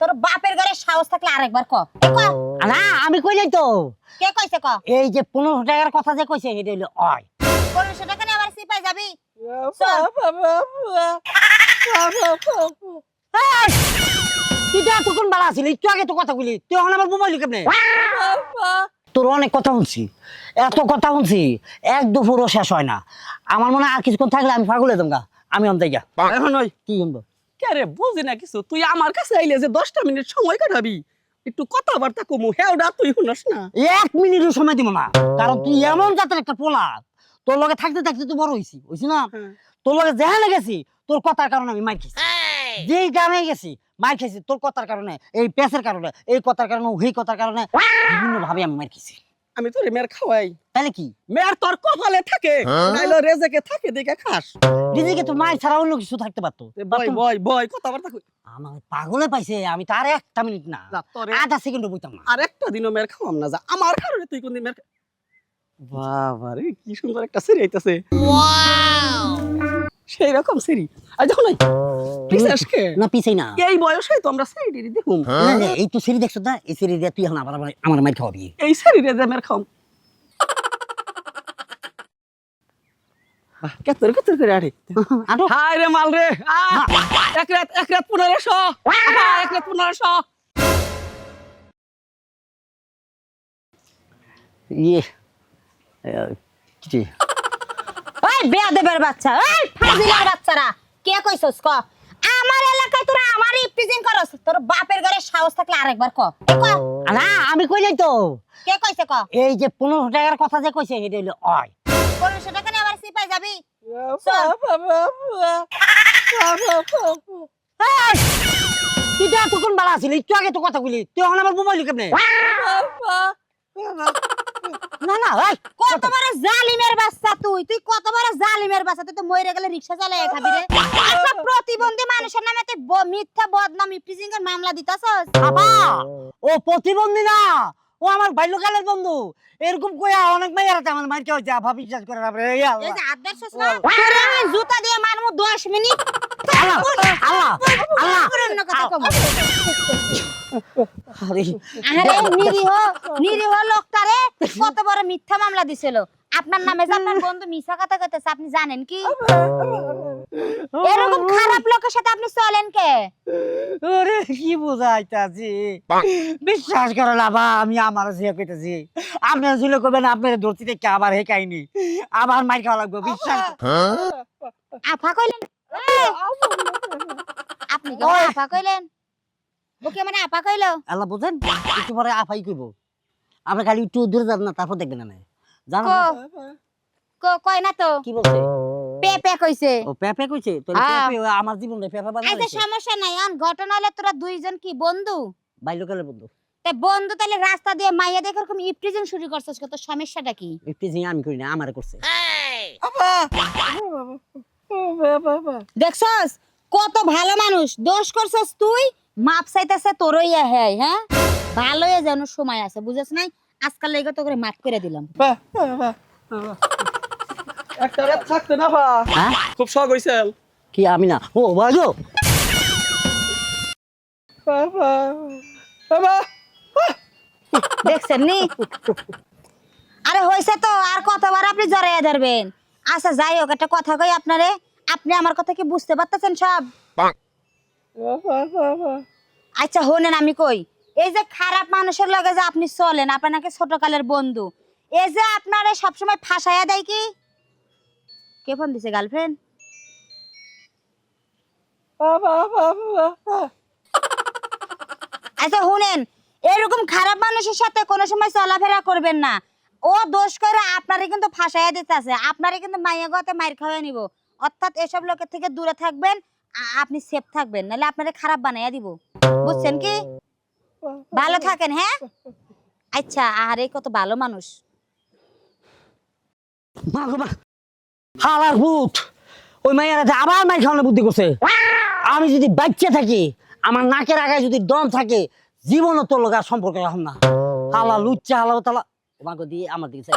তোর বাপের ঘরে সাহস থাকলে আরেকবার ক। না আমি কই নাই তো। কে কইছে ক? এই যে পনেরো টাকার কথা যে কইছে এটা হইল অয়। পনেরোশো টাকা নিয়ে আবার সিপাই যাবি? আছিল একটু আগে তো কথা বলি তুই এখন আমার মোবাইল কেমনে? তোর অনেক কথা শুনছি এত কথা শুনছি এক দুপুরও শেষ হয় না। আমার মনে হয় আর কিছুক্ষণ থাকলে আমি পাগলে দেবো আমি অন্তাই গা এখন ওই কি শুনব? কে রে বুঝি না কিছু তুই আমার কাছে আইলে যে দশটা মিনিট সময় কাটাবি একটু কথাবার্তা কমু। হেওডা তুই শুনস না। এক মিনিটও সময় দিব না কারণ তুই এমন জাতের একটা পোলা তোর লগে থাকতে থাকতে তুই বড় হইছি হইছি না? হ্যাঁ। তোর লগে যেখানে গেছি তোর কথার কারণে আমি মার খেয়েছি। যেই গ্রামে গেছি মার খেয়েছি তোর কথার কারণে এই পেসের কারণে এই কথার কারণে ওই কথার কারণে বিভিন্ন ভাবে আমি মার খেয়েছি। আমি তোর মেয়ের খাওয়াই। তাহলে কি? মেয়ের তোর কপালে থাকে। নাইলো রেজেকে থাকে দেখে খাস। রেজেকে তো মায়ের ছাড়া অন্য কিছু থাকতে পারতো। বয় বয় কথাবার্তা কই? আমার পাগলে পাইছে আমি তার একটা মিনিট না। আধা সেকেন্ডও বইতাম না। আর একটা দিনও মেয়ের খাওয়াম না যা। আমার কারণে তুই কোনদিন মেয়ের বাবা রে কি সুন্দর একটা সিরি আইতাছে। সেই রকম সিরি আজ যখন ওই পিছাস না পিছাই না। এই বয়সে তো আমরা সিরি দেখুম না, না, এই তো সিঁড়ি দেখছ না এই সিঁড়ি দিয়ে তুই এখন আবার আমার- আমার মার খাওয়াবি এই সিরি রে মেয়ের খাওয়াম কেতর কেতর করে আরে। হাই রে মাল রে আহ, এক রাত এক রাত পনেরোশো। এক রাত পনেরোশো। ইয়ে কি ওই বেয়াদবের বাচ্চা ওই ফাজিলার বাচ্চারা কে কইছস ক? আমার এলাকায় তোরা আমার রিপ্রেজেন্ট করস তোর বাপের ঘরে সাহস থাকলে আরেকবার ক। না আমি কই নাই তো। কে কইছে ক? এই যে পনেরো টাকার কথা যে কইছে এটা হইল অয়। পনেরোশো টাকা নিয়ে আবার সিপাই যাবি? এই, তুই তো এতক্ষণ বাড়া আছিল একটু আগে তো কথা বলি তুই এখন আমার মোবাইল কেমনে? না না এই, কত বড় জালিমের বাচ্চা তুই? তুই কত বড় জালিমের বাচ্চা? তুই তো মরে গেলে রিকশা খাবি রে। একটা প্রতিবন্ধী মানুষের নামে তুই মিথ্যা বদনাম এর মামলা দিতাছস? বাবা ও প্রতিবন্ধী না ও আমার বাল্যকালের বন্ধু। এরকম কইয়া অনেক মেয়ের আমার আভা বিশ্বাস করে না এই এই যে ধরছস না? তোরে আমি জুতা দিয়ে মারমু 10 মিনিট। আল্লাহ আল্লাহ আল্লাহ। আরে নিরীহ নিরীহ লোকটারে কত বড় মিথ্যা মামলা দিছিল। আপনার নামে যে আপনার বন্ধু মিছা কথা কইতেছে আপনি জানেন কি? এরকম খারাপ লোকের সাথে আপনি চলেন কে? ওরে কি বুঝাইতাছি? বিশ্বাস করো না বা আমি আমার যে কইতাছি। কবেন আপনার ধরতে আবার হে কাহিনী? আবার মাইর খাওয়া লাগবে বিশ্বাস আফা। কইলেন? এই, আপনি কি আফা কইলেন? ওকে মানে আপা কইলো? আল্লাহ বুঝেন একটু পরে আফাই কইব। আমরা খালি একটু দূরে যান না তারপর দেখবেন না জানো? কয় না তো? কি বলছে? পে পে কইছে। ও পেপে কইছে? তো। পেপে আমার জীবনে পেপে আচ্ছা বানাইছে সমস্যা নাই আন ঘটনা হলে তোরা দুইজন কি বন্ধু? বাইলকালের বন্ধু। তে বন্ধু তাহলে রাস্তা দিয়ে মাইয়া দেখে এরকম ইপ্রিজন শুরু করছিস কত সমস্যাটা কি? একটু আমি করি না আমারে করছে। দেখছস? কত ভালো মানুষ দোষ করছস তুই মাপ চাইতেছে তোরই হ্যাঁ হ্যাঁ? ভালোই যেন সময় আছে বুঝছ নাই? আজকাল লেগে তো করে মাফ করে দিলাম। একটা রাত থাকতে না বা হ্যাঁ? খুব শখ কি আমি না? ও বাজো বাবা বাবা দেখছেন নি? আরে হইছে তো আর কতবার আপনি জড়াইয়া ধরবেন? আচ্ছা যাই হোক একটা কথা কই আপনারে। আপনি আমার কথা কি বুঝতে পারতেছেন সব? আচ্ছা হোনেন আমি কই? এই যে খারাপ মানুষের লগে যে আপনি চলেন আপনাকে নাকি ছোটকালের বন্ধু। এই যে আপনারে সবসময় ফাঁসাইয়া দেয় কি? কে ফোন দিছে গার্লফ্রেন্ড আচ্ছা শুনেন, এরকম খারাপ মানুষের সাথে কোনো সময় চলাফেরা করবেন না। ও দোষ করে আপনারে কিন্তু ফাঁসাইয়া দিতে আছে আপনারে কিন্তু মাইয়া গতে মাইর খাওয়াই নিব। অর্থাৎ এসব লোকের থেকে দূরে থাকবেন আপনি সেফ থাকবেন, নাহলে আপনারে খারাপ বানাইয়া দিব। বুঝছেন কি? ভালো থাকেন হ্যাঁ? আচ্ছা আরে কত ভালো মানুষ। আমি যদি বাচ্চা থাকি, আমার নাকের আগায় যদি দম থাকে, জীবনও তোর লগা সম্পর্ক রাখুন না। হালা লুচ্চা, হালা তালা তোমাকে দিয়ে আমার দিকে